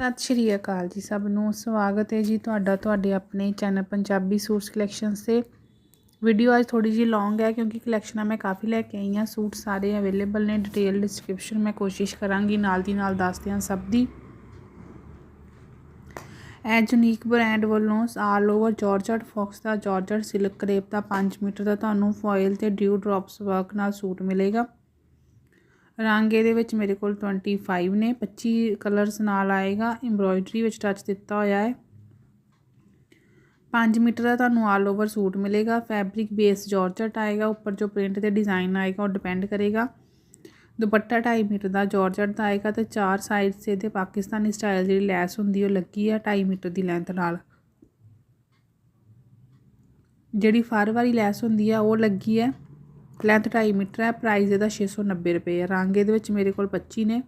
ਸਤਿ ਸ਼੍ਰੀ ਅਕਾਲ ਜੀ ਸਭ ਨੂੰ। ਸਵਾਗਤ ਹੈ ਜੀ ਤੁਹਾਡਾ ਤੁਹਾਡੇ ਆਪਣੇ ਚੈਨਲ ਪੰਜਾਬੀ ਸੂਟਸ ਕਲੈਕਸ਼ਨਸ ਤੇ। ਵੀਡੀਓ ਅੱਜ ਥੋੜੀ ਜਿਹੀ ਲੌਂਗ ਹੈ ਕਿਉਂਕਿ ਕਲੈਕਸ਼ਨਾਂ ਮੈਂ ਕਾਫੀ ਲੈ ਕੇ ਆਈ ਹਾਂ। ਸੂਟ ਸਾਰੇ ਅਵੇਲੇਬਲ ਨੇ ਡਿਟੇਲ ਡਿਸਕ੍ਰਿਪਸ਼ਨ ਮੈਂ ਕੋਸ਼ਿਸ਼ ਕਰਾਂਗੀ ਨਾਲ ਦੀ ਨਾਲ ਦੱਸਦੇ ਹਾਂ ਸਭ ਦੀ। ਇਹ ਜੁਨੀਕ ਬ੍ਰਾਂਡ ਵੱਲੋਂ ਆਲ ਓਵਰ ਜਾਰਜਟ ਫੌਕਸ ਦਾ ਜਾਰਜਟ ਸਿਲਕ ਕਰੇਪ ਦਾ 5 ਮੀਟਰ ਦਾ ਤੁਹਾਨੂੰ ਫੋਇਲ ਤੇ ਡਿਊ ਡ੍ਰੌਪਸ ਵਰਕ ਨਾਲ ਸੂਟ ਮਿਲੇਗਾ। ਰੰਗ ਇਹਦੇ ਵਿੱਚ ਮੇਰੇ ਕੋਲ 25 ਨੇ 25 ਕਲਰਸ ਨਾਲ ਆਏਗਾ ਐਮਬ੍ਰੋਇਡਰੀ ਵਿੱਚ ਟੱਚ ਦਿੱਤਾ ਹੋਇਆ ਹੈ। 5 ਮੀਟਰ ਦਾ ਤੁਹਾਨੂੰ ਆਲ ਓਵਰ ਸੂਟ ਮਿਲੇਗਾ ਫੈਬਰਿਕ ਬੇਸ ਜਾਰਜਟ ਆਏਗਾ, ਉੱਪਰ ਜੋ ਪ੍ਰਿੰਟ ਤੇ ਡਿਜ਼ਾਈਨ ਆਏਗਾ ਉਹ ਡਿਪੈਂਡ ਕਰੇਗਾ। ਦੁਪੱਟਾ 2.5 ਮੀਟਰ ਦਾ ਜਾਰਜਟ ਦਾ ਆਏਗਾ ਤੇ ਚਾਰ ਸਾਈਡਸ ਤੇ ਇਹਦੇ ਪਾਕਿਸਤਾਨੀ ਸਟਾਈਲ ਜਿਹੜੀ ਲੈਸ ਹੁੰਦੀ ਉਹ ਲੱਗੀ ਆ 2.5 ਮੀਟਰ ਦੀ ਲੈਂਥ ਨਾਲ। ਜਿਹੜੀ ਫਰ ਵਾਲੀ ਲੈਸ ਹੁੰਦੀ ਆ ਉਹ ਲੱਗੀ ਹੈ। ਲੈਂਥ 2.5 ਮੀਟਰ ਹੈ ਪ੍ਰਾਈਸ ਇਹਦਾ 690 ਰੁਪਏ ਹੈ। ਰੰਗ ਇਹਦੇ ਵਿੱਚ ਮੇਰੇ ਕੋਲ 25 ਨੇ।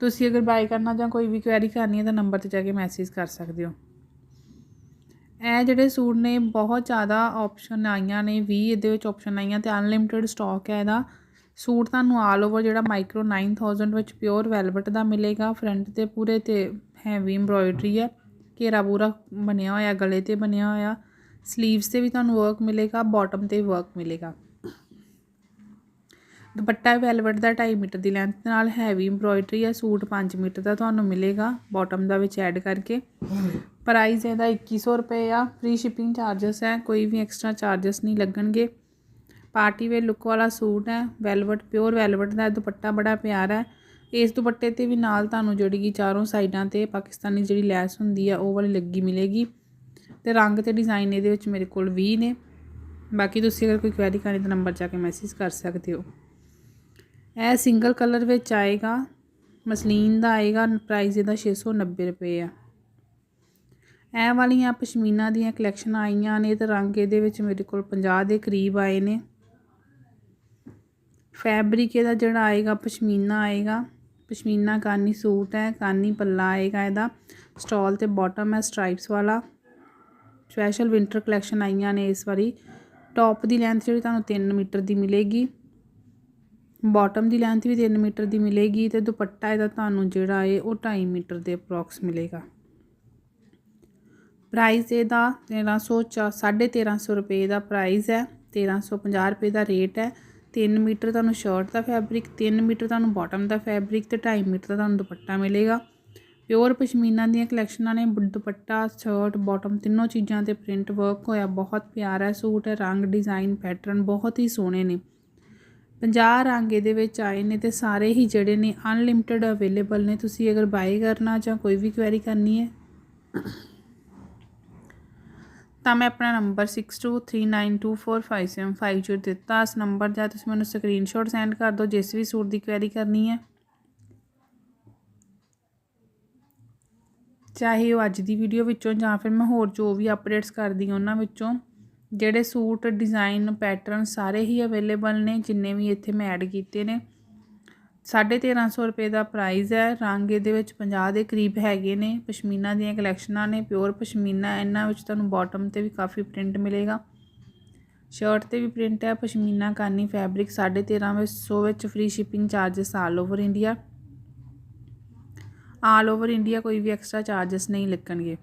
ਤੁਸੀਂ ਅਗਰ ਬਾਈ ਕਰਨਾ ਜਾਂ ਕੋਈ ਵੀ ਕੁਐਰੀ ਕਰਨੀ ਹੈ ਤਾਂ ਨੰਬਰ ਤੇ ਜਾ ਕੇ ਮੈਸੇਜ ਕਰ ਸਕਦੇ ਹੋ। ਇਹ ਜਿਹੜੇ ਸੂਟ ਨੇ, ਬਹੁਤ ਜ਼ਿਆਦਾ ਆਪਸ਼ਨ ਆਈਆਂ ਨੇ 20 ਇਹਦੇ ਵਿੱਚ ਆਪਸ਼ਨ ਆਈਆਂ ਤੇ ਅਨਲਿਮਿਟਿਡ ਸਟਾਕ ਹੈ ਇਹਦਾ। ਸੂਟ ਤੁਹਾਨੂੰ ਆਲ ਓਵਰ ਜਿਹੜਾ ਮਾਈਕਰੋ 9000 ਵਿੱਚ ਪਿਓਰ ਵੈਲਵਟ ਦਾ ਮਿਲੇਗਾ। ਫਰੰਟ ਤੇ ਪੂਰੇ ਤੇ ਹੈਵੀ ਐਮਬ੍ਰੋਇਡਰੀ ਹੈ। ਘੇਰਾ ਪੂਰਾ ਬਣਿਆ ਹੋਇਆ, ਗਲੇ ਤੇ ਬਣਿਆ ਹੋਇਆ। ਸਲੀਵਸ ਤੇ ਵੀ ਤੁਹਾਨੂੰ ਵਰਕ ਮਿਲੇਗਾ ਬਾਟਮ ਤੇ ਵੀ ਵਰਕ ਮਿਲੇਗਾ। ਦੁਪੱਟਾ ਵੈਲਵਟ ਦਾ 2.5 ਮੀਟਰ ਦੀ ਲੈਂਥ ਨਾਲ ਹੈਵੀ ਐਮਬ੍ਰੋਇਡਰੀ ਆ ਸੂਟ 5 ਮੀਟਰ ਦਾ ਤੁਹਾਨੂੰ ਮਿਲੇਗਾ ਬਾਟਮ ਦਾ ਵਿੱਚ ਐਡ ਕਰਕੇ। ਪ੍ਰਾਈਸ ਇਹਦਾ 2100 ਰੁਪਏ ਆ ਫ੍ਰੀ ਸ਼ਿਪਿੰਗ ਚਾਰजेस ਹੈ, ਕੋਈ ਵੀ ਐਕਸਟਰਾ ਚਾਰजेस ਨਹੀਂ ਲੱਗਣਗੇ। ਪਾਰਟੀ ਵੇਅਰ ਲੁੱਕ ਵਾਲਾ ਸੂਟ ਹੈ ਵੈਲਵਟ ਪਿਓਰ ਵੈਲਵਟ ਦਾ ਦੁਪੱਟਾ ਬੜਾ ਪਿਆਰਾ ਹੈ। ਇਸ ਦੁਪੱਟੇ ਤੇ ਵੀ ਨਾਲ ਤੁਹਾਨੂੰ ਜਿਹੜੀ ਕਿ ਚਾਰੋਂ ਸਾਈਡਾਂ ਤੇ ਪਾਕਿਸਤਾਨੀ ਜਿਹੜੀ ਲੈਸ ਹੁੰਦੀ ਆ, ਉਹ ਵਾਲੀ ਲੱਗੀ ਮਿਲੇਗੀ। ਤੇ ਰੰਗ ਤੇ ਡਿਜ਼ਾਈਨ ਇਹਦੇ ਵਿੱਚ ਮੇਰੇ ਕੋਲ 20 ਨੇ। ਬਾਕੀ ਤੁਸੀਂ ਅਗਰ ਕੋਈ ਕੁਐਰੀ ਕਰਨੀ ਤਾਂ ਨੰਬਰ ਜਾ ਕੇ ਮੈਸੇਜ ਕਰ ਸਕਦੇ ਹੋ। ਇਹ ਸਿੰਗਲ ਕਲਰ ਵਿੱਚ ਆਏਗਾ, ਮਸਲੀਨ ਦਾ ਆਏਗਾ ਪ੍ਰਾਈਸ ਇਹਦਾ 690 ਰੁਪਏ ਆ। ਇਹ ਵਾਲੀਆਂ ਪਸ਼ਮੀਨਾ ਦੀਆਂ ਕਲੈਕਸ਼ਨ ਆਈਆਂ ਨੇ ਤੇ ਰੰਗ ਇਹਦੇ ਵਿੱਚ ਮੇਰੇ ਕੋਲ 50 ਦੇ ਕਰੀਬ ਆਏ ਨੇ। ਫੈਬਰਿਕ ਇਹਦਾ ਜਿਹੜਾ ਆਏਗਾ, ਪਸ਼ਮੀਨਾ ਆਏਗਾ। ਪਸ਼ਮੀਨਾ ਕਾਨੀ ਸੂਟ ਹੈ, ਕਾਨੀ ਪੱਲਾ ਆਏਗਾ ਇਹਦਾ। ਸਟਾਲ ਤੇ ਬਾਟਮ ਹੈ ਸਟ੍ਰਾਈਪਸ ਵਾਲਾ। ਸਪੈਸ਼ਲ ਵਿੰਟਰ ਕਲੈਕਸ਼ਨ ਆਈਆਂ ਨੇ ਇਸ ਵਾਰੀ। ਟੌਪ ਦੀ ਲੈਂਥ ਜਿਹੜੀ ਤੁਹਾਨੂੰ 3 ਮੀਟਰ ਦੀ ਮਿਲੇਗੀ। ਬਾਟਮ ਦੀ ਲੈਂਥ ਵੀ 3 ਮੀਟਰ ਦੀ ਮਿਲੇਗੀ ਤੇ ਦੁਪੱਟਾ ਇਹਦਾ ਤੁਹਾਨੂੰ ਜਿਹੜਾ ਹੈ ਉਹ 2.5 ਮੀਟਰ ਦੇ ਅਪਰੋਕਸ ਮਿਲੇਗਾ। ਪ੍ਰਾਈਸ ਇਹਦਾ 1300 1350 ਰੁਪਏ ਦਾ ਪ੍ਰਾਈਸ ਹੈ 1350 ਰੁਪਏ ਦਾ ਰੇਟ ਹੈ। 3 ਮੀਟਰ ਤੁਹਾਨੂੰ ਸ਼ਰਟ ਦਾ ਫੈਬਰਿਕ 3 ਮੀਟਰ ਤੁਹਾਨੂੰ ਬਾਟਮ ਦਾ ਫੈਬਰਿਕ ਤੇ 2.5 ਮੀਟਰ ਦਾ ਤੁਹਾਨੂੰ ਦੁਪੱਟਾ ਮਿਲੇਗਾ। ਪਿਓਰ ਪਸ਼ਮੀਨਾ ਦੀਆਂ ਕਲੈਕਸ਼ਨਾਂ ਨੇ ਦੁਪੱਟਾ ਸ਼ਰਟ ਬਾਟਮ ਤਿੰਨੋਂ ਚੀਜ਼ਾਂ ਤੇ ਪ੍ਰਿੰਟ ਵਰਕ ਹੋਇਆ। ਬਹੁਤ ਪਿਆਰਾ ਸੂਟ ਹੈ ਰੰਗ ਡਿਜ਼ਾਈਨ ਪੈਟਰਨ ਬਹੁਤ ਹੀ ਸੋਹਣੇ ਨੇ। 50 ਰੰਗ ਇਹਦੇ ਵਿੱਚ ਆਏ ਨੇ ਤੇ ਸਾਰੇ ਹੀ ਜਿਹੜੇ ਨੇ ਅਨਲਿਮਿਟਿਡ ਅਵੇਲੇਬਲ ਨੇ। ਤੁਸੀਂ ਅਗਰ ਬਾਈ ਕਰਨਾ ਜਾਂ ਕੋਈ ਵੀ ਕੁਐਰੀ ਕਰਨੀ ਹੈ, ਤਾਂ ਮੈਂ ਆਪਣਾ ਨੰਬਰ 6239245750 ਦਿੱਤਾ। ਇਸ ਨੰਬਰ ਦਾ ਤੁਸੀਂ ਮੈਨੂੰ ਸਕਰੀਨਸ਼ਾਟ ਸੈਂਡ ਕਰ ਦਿਓ। ਜਿਸ ਵੀ ਸੂਟ ਦੀ ਕੁਐਰੀ ਕਰਨੀ ਹੈ ਚਾਹੇ ਉਹ ਅੱਜ ਦੀ ਵੀਡੀਓ ਵਿੱਚੋਂ ਜਾਂ ਫਿਰ ਮੈਂ ਹੋਰ ਜੋ ਵੀ ਅਪਡੇਟਸ ਕਰਦੀ ਹਾਂ ਉਹਨਾਂ ਵਿੱਚੋਂ, ਜਿਹੜੇ ਸੂਟ ਡਿਜ਼ਾਈਨ ਪੈਟਰਨ ਸਾਰੇ ਹੀ ਅਵੇਲੇਬਲ ਨੇ, ਜਿੰਨੇ ਵੀ ਇੱਥੇ ਮੈਂ ਐਡ ਕੀਤੇ ਨੇ। 1350 ਰੁਪਏ ਦਾ ਪ੍ਰਾਈਸ ਹੈ। ਰੰਗ ਇਹਦੇ ਵਿੱਚ 50 ਦੇ ਕਰੀਬ ਹੈਗੇ ਨੇ। ਪਸ਼ਮੀਨਾ ਦੀਆਂ ਕਲੈਕਸ਼ਨਾਂ ਨੇ। ਪਿਓਰ ਪਸ਼ਮੀਨਾ ਇਹਨਾਂ ਵਿੱਚ ਤੁਹਾਨੂੰ ਬਾਟਮ ਤੇ ਵੀ ਕਾਫੀ ਪ੍ਰਿੰਟ ਮਿਲੇਗਾ। ਸ਼ਰਟ ਤੇ ਵੀ ਪ੍ਰਿੰਟ ਹੈ। ਪਸ਼ਮੀਨਾ ਕਾਨੀ ਫੈਬਰਿਕ 1350 ਵਿੱਚ free shipping charges all over India all over India ਕੋਈ ਵੀ ਐਕਸਟਰਾ ਚਾਰजेस ਨਹੀਂ ਲੱਗਣਗੇ।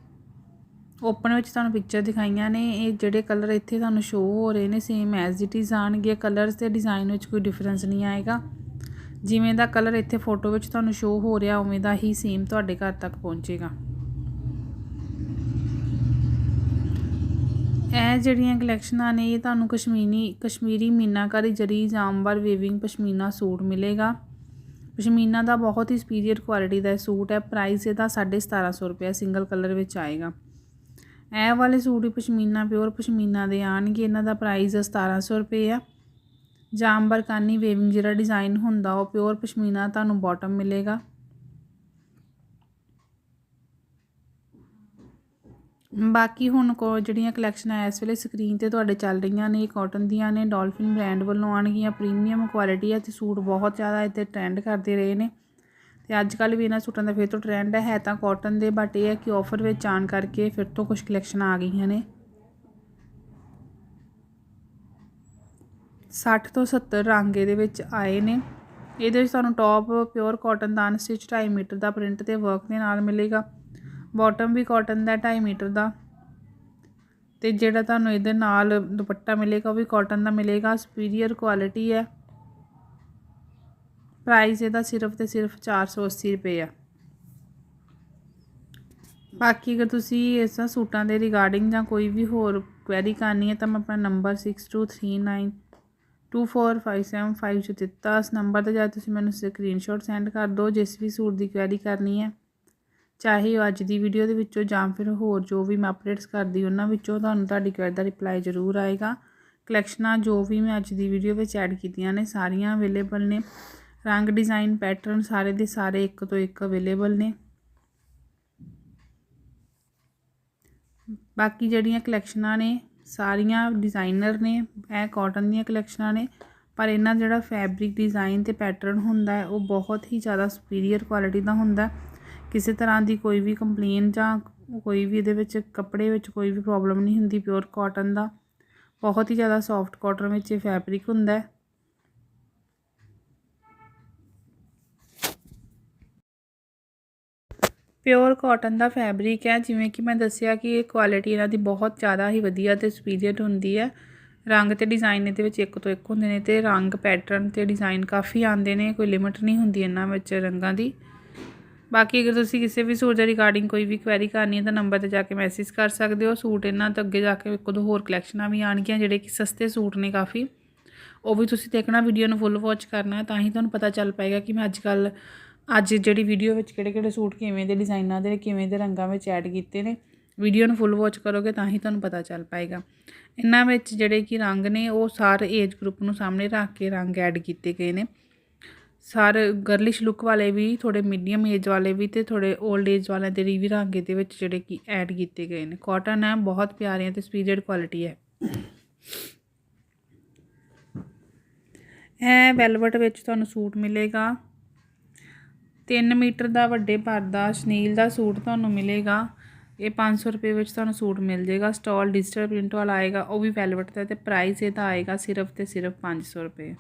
ਓਪਨ ਵਿੱਚ ਤੁਹਾਨੂੰ ਪਿਕਚਰ ਦਿਖਾਈਆਂ ਨੇ, ਇਹ ਜਿਹੜੇ ਕਲਰ ਇੱਥੇ ਤੁਹਾਨੂੰ ਸ਼ੋਅ ਹੋ ਰਹੇ ਨੇ ਸੇਮ ਐਜ਼ ਇਟ ਇਜ਼ ਆਣਗੇ ਕਲਰਸ ਤੇ ਡਿਜ਼ਾਈਨ ਵਿੱਚ ਕੋਈ ਡਿਫਰੈਂਸ ਨਹੀਂ ਆਏਗਾ। ਜਿਵੇਂ ਦਾ ਕਲਰ ਇੱਥੇ ਫੋਟੋ ਵਿੱਚ ਤੁਹਾਨੂੰ ਸ਼ੋਅ ਹੋ ਰਿਹਾ, ਉਵੇਂ ਦਾ ਹੀ ਸੇਮ ਤੁਹਾਡੇ ਘਰ ਤੱਕ ਪਹੁੰਚੇਗਾ। ਇਹ ਜਿਹੜੀਆਂ ਕਲੈਕਸ਼ਨਾਂ ਨੇ, ਇਹ ਤੁਹਾਨੂੰ ਕਸ਼ਮੀਰੀ ਕਸ਼ਮੀਰੀ ਮੀਨਾਕਾਰੀ ਜਰੀ ਜਾਮਵਰ ਵੇਵਿੰਗ ਪਸ਼ਮੀਨਾ ਸੂਟ ਮਿਲੇਗਾ। ਪਸ਼ਮੀਨਾ ਦਾ ਬਹੁਤ ਹੀ ਸੁਪੀਰੀਅਰ ਕੁਆਲਿਟੀ ਦਾ ਸੂਟ ਹੈ। ਪ੍ਰਾਈਸ ਇਹਦਾ 1750 ਰੁਪਏ ਸਿੰਗਲ ਕਲਰ ਵਿੱਚ ਆਏਗਾ। ਇਹ ਵਾਲੇ ਸੂਟ ਹੀ ਪਸ਼ਮੀਨਾ ਪਿਓਰ ਪਸ਼ਮੀਨਾ ਦੇ ਆਣਗੇ ਇਹਨਾਂ ਦਾ ਪ੍ਰਾਈਸ 1700 ਰੁਪਏ ਆ। ਜਾਮਬਰ ਕਾਨੀ ਵੇਵਿੰਗ ਜਿਹੜਾ ਡਿਜ਼ਾਈਨ ਹੁੰਦਾ, ਉਹ ਪਿਓਰ ਪਸ਼ਮੀਨਾ ਤੁਹਾਨੂੰ ਬਾਟਮ ਮਿਲੇਗਾ। ਬਾਕੀ ਹੁਣ ਕੋ ਜਿਹੜੀਆਂ ਕਲੈਕਸ਼ਨਾਂ ਇਸ ਵੇਲੇ ਸਕਰੀਨ ਤੇ ਤੁਹਾਡੇ ਚੱਲ ਰਹੀਆਂ ਨੇ ਕਾਟਨ ਦੀਆਂ ਨੇ ਡਾਲਫਿਨ ਬ੍ਰਾਂਡ ਵੱਲੋਂ ਆਣਗੀਆਂ ਪ੍ਰੀਮੀਅਮ ਕੁਆਲਿਟੀ ਹੈ ਤੇ ਸੂਟ ਬਹੁਤ ਜ਼ਿਆਦਾ ਇੱਥੇ ਟ੍ਰੈਂਡ ਕਰਦੇ ਰਹੇ ਨੇ। ਤੇ ਅੱਜ ਕੱਲ ਵੀ ਇਹਨਾਂ ਸੂਟਾਂ ਦਾ ਫਿਰ ਤੋਂ ਟ੍ਰੈਂਡ ਹੈ ਤਾਂ ਕਾਟਨ ਦੇ ਬਟ ਇਹ ਹੈ ਕਿ ਆਫਰ ਵਿੱਚ ਆਣ ਕਰਕੇ ਫਿਰ ਤੋਂ ਕੁਝ ਕਲੈਕਸ਼ਨਾਂ ਆ ਗਈਆਂ ਨੇ। 60 ਤੋਂ 70 ਰੰਗ ਇਹਦੇ ਵਿੱਚ ਆਏ ਨੇ। ਇਹਦੇ ਵਿੱਚ ਤੁਹਾਨੂੰ ਟੌਪ ਪਿਓਰ ਕਾਟਨ ਦਾ ਅਨਸਟਿਚ 2.5 ਮੀਟਰ ਦਾ ਪ੍ਰਿੰਟ ਤੇ ਵਰਕ ਦੇ ਨਾਲ ਮਿਲੇਗਾ। ਬਾਟਮ ਵੀ ਕਾਟਨ ਦਾ 2.5 ਮੀਟਰ ਦਾ। ਤੇ ਜਿਹੜਾ ਤੁਹਾਨੂੰ ਇਹਦੇ ਨਾਲ ਦੁਪੱਟਾ ਮਿਲੇਗਾ, ਉਹ ਵੀ ਕਾਟਨ ਦਾ ਮਿਲੇਗਾ। ਸੁਪੀਰੀਅਰ ਕੁਆਲਿਟੀ ਹੈ। ਪ੍ਰਾਈਸ ਇਹਦਾ ਸਿਰਫ ਤੇ ਸਿਰਫ 480 ਰੁਪਏ ਆ। ਬਾਕੀ ਅਗਰ ਤੁਸੀਂ ਇਸ ਸੂਟਾਂ ਦੇ ਰਿਗਾਰਡਿੰਗ ਜਾਂ ਕੋਈ ਵੀ ਹੋਰ ਕੁਐਰੀ ਕਰਨੀ ਹੈ, ਤਾਂ ਮੈਂ ਆਪਣਾ ਨੰਬਰ 6239245755 'ਚ ਦਿੱਤਾ। ਇਸ ਨੰਬਰ ਤੇ ਜਾ ਤੁਸੀਂ ਮੈਨੂੰ ਸਕਰੀਨਸ਼ਾਟ ਸੈਂਡ ਕਰ ਦਿਓ। ਜਿਸ ਵੀ ਸੂਟ ਦੀ ਕੁਐਰੀ ਕਰਨੀ ਹੈ। ਚਾਹੇ ਉਹ ਅੱਜ ਦੀ ਵੀਡੀਓ ਦੇ ਵਿੱਚੋਂ ਜਾਂ ਫਿਰ ਹੋਰ ਜੋ ਵੀ ਮੈਂ ਅਪਡੇਟਸ ਕਰਦੀ, ਉਹਨਾਂ ਵਿੱਚੋਂ ਤੁਹਾਨੂੰ ਤੁਹਾਡੀ ਕੁਐਰੀ ਦਾ ਰਿਪਲਾਈ ਜ਼ਰੂਰ ਆਏਗਾ। ਕਲੈਕਸ਼ਨਾਂ ਜੋ ਵੀ ਮੈਂ ਅੱਜ ਦੀ ਵੀਡੀਓ ਵਿੱਚ ਐਡ ਕੀਤੀਆਂ ਨੇ, ਸਾਰੀਆਂ ਅਵੇਲੇਬਲ ਨੇ। ਰੰਗ ਡਿਜ਼ਾਈਨ ਪੈਟਰਨ ਸਾਰੇ ਦੇ ਸਾਰੇ ਇੱਕ ਤੋਂ ਇੱਕ ਅਵੇਲੇਬਲ ਨੇ। ਬਾਕੀ ਜਿਹੜੀਆਂ ਕਲੈਕਸ਼ਨਾਂ ਨੇ, ਸਾਰੀਆਂ ਡਿਜ਼ਾਈਨਰ ਨੇ, ਇਹ ਕਾਟਨ ਦੀਆਂ ਕਲੈਕਸ਼ਨਾਂ ਨੇ, ਪਰ ਇਹਨਾਂ ਜਿਹੜਾ ਫੈਬਰਿਕ ਡਿਜ਼ਾਈਨ ਤੇ ਪੈਟਰਨ ਹੁੰਦਾ ਹੈ, ਉਹ ਬਹੁਤ ਹੀ ਜ਼ਿਆਦਾ ਸੁਪੀਰੀਅਰ ਕੁਆਲਿਟੀ ਦਾ ਹੁੰਦਾ ਕਿਸੇ ਤਰ੍ਹਾਂ ਦੀ ਕੋਈ ਵੀ ਕੰਪਲੇਨ ਜਾਂ ਕੋਈ ਵੀ ਇਹਦੇ ਵਿੱਚ ਕੱਪੜੇ ਵਿੱਚ ਕੋਈ ਵੀ ਪ੍ਰੋਬਲਮ ਨਹੀਂ ਹੁੰਦੀ ਪਿਓਰ ਕਾਟਨ ਦਾ। ਬਹੁਤ ਹੀ ਜ਼ਿਆਦਾ ਸੌਫਟ ਕਾਟਨ ਵਿੱਚ ਇਹ ਫੈਬਰਿਕ ਹੁੰਦਾ ਹੈ। ਪਿਓਰ ਕਾਟਨ ਦਾ ਫੈਬਰਿਕ ਹੈ, ਜਿਵੇਂ ਕਿ ਮੈਂ ਦੱਸਿਆ ਕਿ ਇਹ ਕੁਆਲਿਟੀ ਇਹਨਾਂ ਦੀ ਬਹੁਤ ਜ਼ਿਆਦਾ ਹੀ ਵਧੀਆ ਤੇ ਸੁਪੀਰੀਅਰ ਹੁੰਦੀ ਹੈ। ਰੰਗ ਤੇ ਡਿਜ਼ਾਈਨ ਇਹਦੇ ਵਿੱਚ ਇੱਕ ਤੋਂ ਇੱਕ ਹੁੰਦੇ ਨੇ ਤੇ ਰੰਗ ਪੈਟਰਨ ਤੇ ਡਿਜ਼ਾਈਨ ਕਾਫੀ ਆਉਂਦੇ ਨੇ, ਕੋਈ ਲਿਮਿਟ ਨਹੀਂ ਹੁੰਦੀ ਇਹਨਾਂ ਵਿੱਚ ਰੰਗਾਂ ਦੀ। ਬਾਕੀ ਅਗਰ ਤੁਸੀਂ ਕਿਸੇ ਵੀ ਸੂਟ ਦੇ ਰਿਗਾਰਡਿੰਗ ਕੋਈ ਵੀ ਕੁਐਰੀ ਕਰਨੀ ਹੈ ਤਾਂ ਨੰਬਰ ਤੇ ਜਾ ਕੇ ਮੈਸੇਜ ਕਰ ਸਕਦੇ ਹੋ। ਸੂਟ ਇਹਨਾਂ ਤੋਂ ਅੱਗੇ ਜਾ ਕੇ ਇੱਕ ਦੋ ਹੋਰ ਕਲੈਕਸ਼ਨਾਂ ਵੀ ਆਣਗੀਆਂ ਜਿਹੜੇ ਕਿ ਸਸਤੇ ਸੂਟ ਨੇ ਕਾਫੀ। ਉਹ ਵੀ ਤੁਸੀਂ ਦੇਖਣਾ ਵੀਡੀਓ ਨੂੰ ਫੁੱਲ ਵਾਚ ਕਰਨਾ ਹੈ ਤਾਂ ਹੀ ਤੁਹਾਨੂੰ ਪਤਾ ਚੱਲ ਪਾਏਗਾ ਕਿ ਮੈਂ ਅੱਜ ਕੱਲ ਅੱਜ ਜਿਹੜੀ ਵੀਡੀਓ ਵਿੱਚ ਕਿਹੜੇ ਕਿਹੜੇ ਸੂਟ ਕਿਵੇਂ ਦੇ ਡਿਜ਼ਾਈਨਾਂ ਦੇ ਕਿਵੇਂ ਦੇ ਰੰਗਾਂ ਵਿੱਚ ਐਡ ਕੀਤੇ ਨੇ ਵੀਡੀਓ ਨੂੰ ਫੁੱਲ ਵਾਚ ਕਰੋਗੇ ਤਾਂ ਹੀ ਤੁਹਾਨੂੰ ਪਤਾ ਚੱਲ ਪਾਏਗਾ। ਇਹਨਾਂ ਵਿੱਚ ਜਿਹੜੇ ਕਿ ਰੰਗ ਨੇ, ਉਹ ਸਾਰੇ ਏਜ ਗਰੁੱਪ ਨੂੰ ਸਾਹਮਣੇ ਰੱਖ ਕੇ ਰੰਗ ਐਡ ਕੀਤੇ ਗਏ ਨੇ। ਸਾਰੇ ਗਰਲਿਸ਼ ਲੁੱਕ ਵਾਲੇ ਵੀ ਥੋੜੇ ਮੀਡੀਅਮ ਏਜ ਵਾਲੇ ਵੀ ਤੇ ਥੋੜੇ 올ਡ ਏਜ ਵਾਲਿਆਂ ਦੇ ਵੀ ਰੰਗ ਦੇ ਵਿੱਚ ਜਿਹੜੇ ਕਿ ਐਡ ਕੀਤੇ ਗਏ ਨੇ। ਕਾਟਨ ਹੈ, ਬਹੁਤ ਪਿਆਰੇ ਤੇ ਸੁਪੀਰੀਅਰ ਕੁਆਲਿਟੀ ਹੈ। ਇਹ ਵੈਲਵਟ ਵਿੱਚ ਤੁਹਾਨੂੰ ਸੂਟ ਮਿਲੇਗਾ। 3 ਮੀਟਰ ਦਾ ਵੱਡੇ ਪਰਦਾ ਸ਼ਨੀਲ ਦਾ ਸੂਟ ਤੁਹਾਨੂੰ ਮਿਲੇਗਾ। ਇਹ 500 ਰੁਪਏ ਵਿੱਚ ਤੁਹਾਨੂੰ ਸੂਟ ਮਿਲ ਜਾਏਗਾ। ਸਟਾਲ ਡਿਜੀਟਲ ਪ੍ਰਿੰਟ ਵਾਲਾ ਆਏਗਾ, ਉਹ ਵੀ ਵੈਲਵਟ ਦਾ ਤੇ ਪ੍ਰਾਈਸ ਇਹਦਾ ਆਏਗਾ ਸਿਰਫ ਤੇ ਸਿਰਫ 500 ਰੁਪਏ।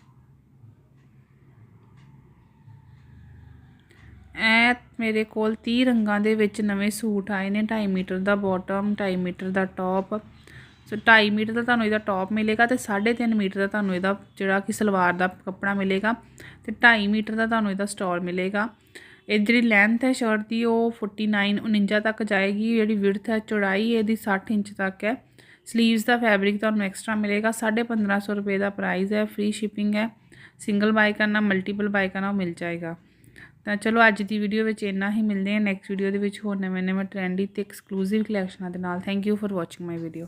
ਇਹ ਮੇਰੇ ਕੋਲ 30 ਰੰਗਾਂ ਦੇ ਵਿੱਚ ਨਵੇਂ ਸੂਟ ਆਏ ਨੇ 2.5 ਮੀਟਰ ਦਾ ਬਾਟਮ 2.5 ਮੀਟਰ ਦਾ ਟੌਪ ਸੋ 2.5 ਮੀਟਰ ਦਾ ਤੁਹਾਨੂੰ ਇਹਦਾ ਟੌਪ ਮਿਲੇਗਾ ਤੇ 3.5 ਮੀਟਰ ਦਾ ਤੁਹਾਨੂੰ ਇਹਦਾ ਜਿਹੜਾ ਕਿ ਸਲਵਾਰ ਦਾ ਕੱਪੜਾ ਮਿਲੇਗਾ ਤੇ 2.5 ਮੀਟਰ ਦਾ ਤੁਹਾਨੂੰ ਇਹਦਾ ਸਟਾਲ ਮਿਲੇਗਾ। ਇਹ ਜਿਹੜੀ ਲੈਂਥ ਹੈ ਸ਼ਰਟ ਦੀ ਉਹ 49 49 ਤੱਕ ਜਾਏਗੀ, ਜਿਹੜੀ ਵਿਡਥ ਹੈ ਚੌੜਾਈ ਇਹਦੀ 60 ਇੰਚ ਤੱਕ ਹੈ। ਸਲੀਵਸ ਦਾ ਫੈਬਰਿਕ ਤੁਹਾਨੂੰ ਐਕਸਟਰਾ ਮਿਲੇਗਾ 1550 ਰੁਪਏ ਦਾ ਪ੍ਰਾਈਸ ਹੈ ਫ੍ਰੀ ਸ਼ਿਪਿੰਗ ਹੈ। ਸਿੰਗਲ ਬਾਈ ਕਰਨਾ ਮਲਟੀਪਲ ਬਾਈ ਕਰਨਾ, ਉਹ ਮਿਲ ਜਾਏਗਾ। ਤਾਂ ਚਲੋ ਅੱਜ ਦੀ ਵੀਡੀਓ ਵਿੱਚ ਇੰਨਾ ਹੀ, ਮਿਲਦੇ ਹਾਂ ਨੈਕਸਟ ਵੀਡੀਓ ਦੇ ਵਿੱਚ ਹੋਰ ਨਵੇਂ ਨਵੇਂ ਟ੍ਰੈਂਡੀ ਤੇ ਐਕਸਕਲੂਸਿਵ ਕਲੈਕਸ਼ਨਾਂ ਦੇ ਨਾਲ। Thank you for watching my video